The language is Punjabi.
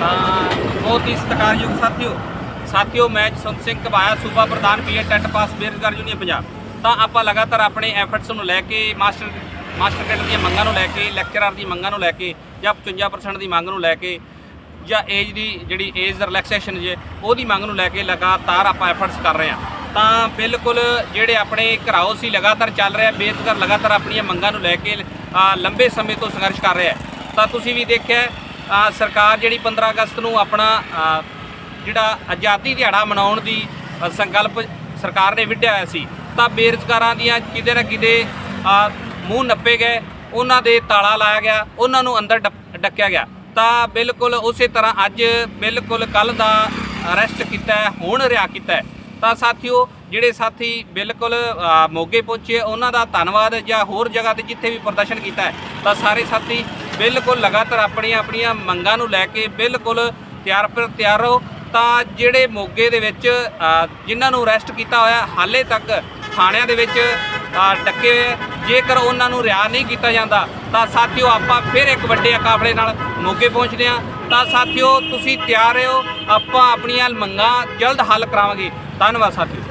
ਬਹੁਤ ਹੀ ਸਤਿਕਾਰਯੋਗ ਸਾਥੀਓ ਸਾਥੀਓ ਮੈਂ ਜਸਵੰਤ ਸਿੰਘ ਕਬਾਇਆ ਸੂਬਾ ਪ੍ਰਧਾਨ ਬੀਏ ਟੈਟ ਪਾਸ ਬੇਰੁਜ਼ਗਾਰ ਯੂਨੀਅਨ ਪੰਜਾਬ। ਤਾਂ ਆਪਾਂ ਲਗਾਤਾਰ ਆਪਣੇ ਐਫਰਟਸ ਨੂੰ ਲੈ ਕੇ, ਮਾਸਟਰ ਮਾਸਟਰ ਕੈਡਰ ਦੀਆਂ ਮੰਗਾਂ ਨੂੰ ਲੈ ਕੇ ਲੈਕਚਰਰ ਦੀ ਮੰਗਾਂ ਨੂੰ ਲੈ ਕੇ, ਜਾਂ 55% ਦੀ ਮੰਗ ਨੂੰ ਲੈ ਕੇ, ਜਾਂ ਏਜ ਦੀ ਜਿਹੜੀ ਏਜ ਰਿਲੈਕਸੇਸ਼ਨ ਜੇ, ਉਹਦੀ ਮੰਗ ਨੂੰ ਲੈ ਕੇ ਲਗਾਤਾਰ ਆਪਾਂ ਐਫਰਟਸ ਕਰ ਰਹੇ ਹਾਂ। ਤਾਂ ਬਿਲਕੁਲ ਜਿਹੜੇ ਆਪਣੇ ਘਰਾਓ ਸੀ ਲਗਾਤਾਰ ਚੱਲ ਰਿਹਾ ਬੇਰੁਜ਼ਗਾਰ ਲਗਾਤਾਰ ਆਪਣੀਆਂ ਮੰਗਾਂ ਨੂੰ ਲੈ ਕੇ ਲੰਬੇ ਸਮੇਂ ਤੋਂ ਸੰਘਰਸ਼ ਕਰ ਰਿਹਾ ਤਾਂ ਤੁਸੀਂ ਵੀ ਦੇਖਿਆ ਸਰਕਾਰ ਜਿਹੜੀ 15 ਅਗਸਤ ਨੂੰ ਆਪਣਾ ਜਿਹੜਾ ਆਜ਼ਾਦੀ ਦਿਹਾੜਾ ਮਨਾਉਣ ਦੀ ਸੰਕਲਪ ਸਰਕਾਰ ਨੇ ਵਿੱਢਿਆ ਹੋਇਆ ਸੀ, ਤਾਂ ਬੇਰੁਜ਼ਗਾਰਾਂ ਦੀਆਂ ਕਿਤੇ ਨਾ ਕਿਤੇ ਮੂੰਹ ਨੱਪੇ ਗਏ, ਉਹਨਾਂ ਦੇ ਤਾਲਾ ਲਾਇਆ ਗਿਆ, ਉਹਨਾਂ ਨੂੰ ਅੰਦਰ ਡੱਕਿਆ ਗਿਆ। ਤਾਂ ਬਿਲਕੁਲ ਉਸੇ ਤਰ੍ਹਾਂ ਅੱਜ ਬਿਲਕੁਲ ਕੱਲ ਦਾ ਅਰੈਸਟ ਕੀਤਾ ਹੁਣ ਰਿਹਾ ਕੀਤਾ ਤਾਂ ਸਾਥੀਓ, ਜਿਹੜੇ ਸਾਥੀ ਬਿਲਕੁਲ ਮੋਗੇ ਪਹੁੰਚੇ, ਉਹਨਾਂ ਦਾ ਧੰਨਵਾਦ ਜਾਂ ਹੋਰ ਜਗ੍ਹਾ ਤੇ ਜਿੱਥੇ ਵੀ ਪ੍ਰਦਰਸ਼ਨ ਕੀਤਾ ਤਾਂ ਸਾਰੇ ਸਾਥੀ ਬਿਲਕੁਲ ਲਗਾਤਾਰ ਆਪਣੀਆਂ ਆਪਣੀਆਂ ਮੰਗਾਂ ਨੂੰ ਲੈ ਕੇ ਬਿਲਕੁਲ ਤਿਆਰ ਪਰ ਤਿਆਰ ਰਹੋ। ਤਾਂ ਜਿਹੜੇ ਮੋਗੇ ਦੇ ਵਿੱਚ ਜਿਨ੍ਹਾਂ ਨੂੰ ਅਰੈਸਟ ਕੀਤਾ ਹੋਇਆ ਹਾਲੇ ਤੱਕ ਥਾਣਿਆਂ ਦੇ ਵਿੱਚ ਅ, ਡੱਕੇ ਹੋਏ ਜੇਕਰ ਉਹਨਾਂ ਨੂੰ ਰਿਹਾ ਨਹੀਂ ਕੀਤਾ ਜਾਂਦਾ ਤਾਂ ਸਾਥੀਓ ਆਪਾਂ ਫਿਰ ਇੱਕ ਵੱਡੇ ਕਾਫਲੇ ਨਾਲ ਮੋਗੇ ਪਹੁੰਚਦੇ ਹਾਂ। ਤਾਂ ਸਾਥੀਓ ਤੁਸੀਂ ਤਿਆਰ ਰਹੋ ਆਪਾਂ ਆਪਣੀਆਂ ਮੰਗਾਂ ਜਲਦ ਹੱਲ ਕਰਾਵਾਂਗੇ। ਧੰਨਵਾਦ ਸਾਥੀਓ।